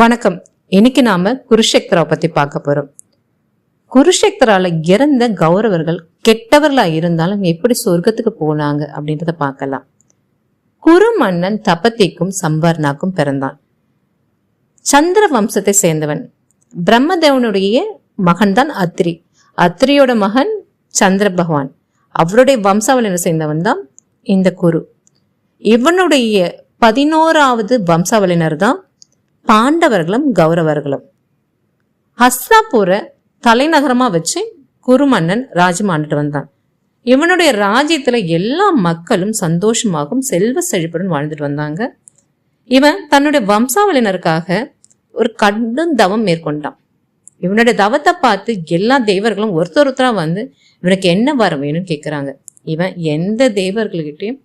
வணக்கம். இன்னைக்கு நாம குருஷேத்திராவை பத்தி பார்க்க போறோம். குருஷேத்திரால இறந்த கௌரவர்கள் கெட்டவர்களா இருந்தாலும் எப்படி சொர்க்கத்துக்கு போனாங்க அப்படின்றத பார்க்கலாம். குரு மன்னன் தபத்திக்கும் சம்பர்னாக்கும் பிறந்தான். சந்திர வம்சத்தை சேர்ந்தவன். பிரம்மதேவனுடைய மகன் தான் அத்ரி. அத்ரியோட மகன் சந்திர பகவான். அவருடைய வம்சாவளியை சேர்ந்தவன் தான் இந்த குரு. இவனுடைய பதினோராவது வம்சாவளியினர் தான் பாண்டவர்களும் கௌரவர்களும். ஹஸ்தாபூரை தலைநகரமா வச்சு குருமன்னன் ராஜ்யம் ஆண்டுட்டு வந்தான். இவனுடைய ராஜ்யத்துல எல்லா மக்களும் சந்தோஷமாகவும் செல்வ செழிப்புடன் வாழ்ந்துட்டு வந்தாங்க. இவன் தன்னுடைய வம்சாவளியினருக்காக ஒரு கடும் தவம் மேற்கொண்டான். இவனுடைய தவத்தை பார்த்து எல்லா தேவர்களும் ஒருத்தர் ஒருத்தரா வந்து இவனுக்கு என்ன வரம் வேணும்னு கேட்குறாங்க இவன் எந்த தேவர்கள்கிட்டயும்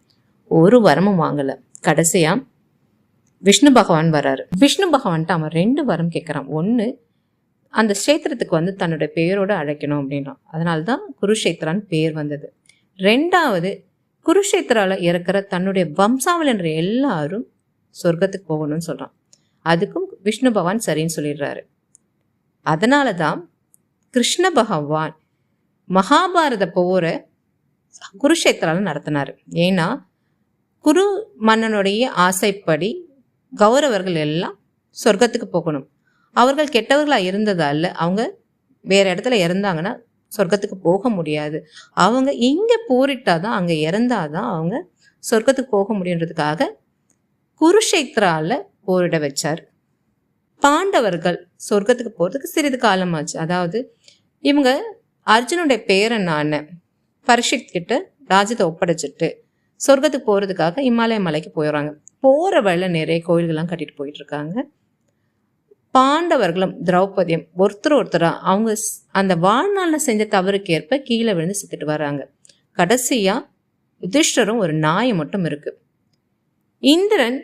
ஒரு வரமும் வாங்கல. கடைசியா விஷ்ணு பகவான் வராரு. விஷ்ணு பகவான்ட்டு அவன் ரெண்டு வரம் கேட்குறான் ஒன்று அந்த கஷேத்திரத்துக்கு வந்து தன்னுடைய பெயரோடு அழைக்கணும் அப்படின்னா அதனால தான் குருஷேத்திரான்னு பேர் வந்தது. ரெண்டாவது குருஷேத்திரால இறக்குற தன்னுடைய வம்சாவளின்ற எல்லாரும் சொர்க்கத்துக்கு போகணும்னு சொல்கிறான் அதுக்கும் விஷ்ணு பகவான் சரின்னு சொல்லிடுறாரு. அதனால தான் கிருஷ்ண பகவான் மகாபாரத போரை குருஷேத்திரால நடத்தினார். ஏன்னா குரு மன்னனுடைய ஆசைப்படி கௌரவர்கள் எல்லாம் சொர்க்கத்துக்கு போகணும். அவர்கள் கெட்டவர்களாக இருந்ததால் அவங்க வேற இடத்துல இறந்தாங்கன்னா சொர்க்கத்துக்கு போக முடியாது. அவங்க இங்கே போரிட்டால் தான் அங்கே இறந்தால் தான் அவங்க சொர்க்கத்துக்கு போக முடியுன்றதுக்காக குருஷேத்ராவில் போரிட வச்சார். பாண்டவர்கள் சொர்க்கத்துக்கு போகிறதுக்கு சிறிது காலமாச்சு. அதாவது இவங்க அர்ஜுனுடைய பேரனான பரிஷித் கிட்ட ராஜ்யத்தை ஒப்படைச்சிட்டு சொர்க்கத்துக்கு போகிறதுக்காக இமாலய மலைக்கு போயிடுறாங்க. போகிற வழியில் நிறைய கோயில்கள்லாம் கட்டிட்டு போயிட்டுருக்காங்க. பாண்டவர்களும் திரௌபதியும் ஒருத்தர் ஒருத்தராக அவங்க அந்த வாழ்நாளில் செஞ்ச தவறுக்கேற்ப கீழே விழுந்து செத்துட்டு வராங்க. கடைசியாக யுதிஷ்டரும் ஒரு நாய் மட்டும் இருக்குது இந்திரன்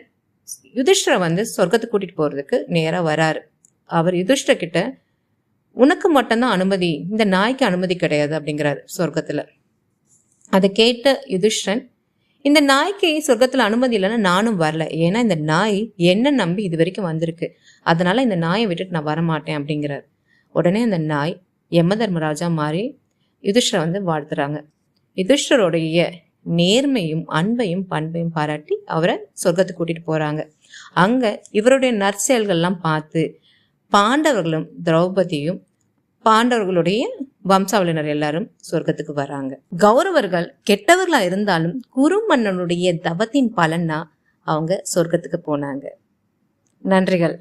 யுதிஷ்டரை வந்து சொர்க்கத்துக்கு கூட்டிகிட்டு போகிறதுக்கு நேராக வராரு. அவர் யுதிஷ்டர் கிட்ட உனக்கு மட்டும்தான் அனுமதி இந்த நாய்க்கு அனுமதி கிடையாது அப்படிங்கிறாரு சொர்க்கத்தில். அதை கேட்ட யுதிஷ்டன் இந்த நாய்க்கு சொர்க்கத்தில் அனுமதி இல்லைன்னா நானும் வரல. ஏன்னா இந்த நாய் என்ன நம்பி இது வரைக்கும் வந்திருக்கு. அதனால இந்த நாயை விட்டுட்டு நான் வரமாட்டேன் அப்படிங்கிறார். உடனே அந்த நாய் யமதர்மராஜா மாறி யுதிஷ்டரை வந்து வாழ்த்துறாங்க. யுதிஷ்டருடைய நேர்மையும் அன்பையும் பண்பையும் பாராட்டி அவரை சொர்க்கத்துக்கு கூட்டிட்டு போறாங்க. அங்க இவருடைய நற்செயல்கள்லாம் பார்த்து பாண்டவர்களும் திரௌபதியும் பாண்டவர்களுடைய வம்சாவளியினர் எல்லாரும் சொர்க்கத்துக்கு வராங்க. கௌரவர்கள் கெட்டவர்களா இருந்தாலும் குரு மன்னனுடைய தவத்தின் பலனா அவங்க சொர்க்கத்துக்கு போனாங்க. நன்றிகள்.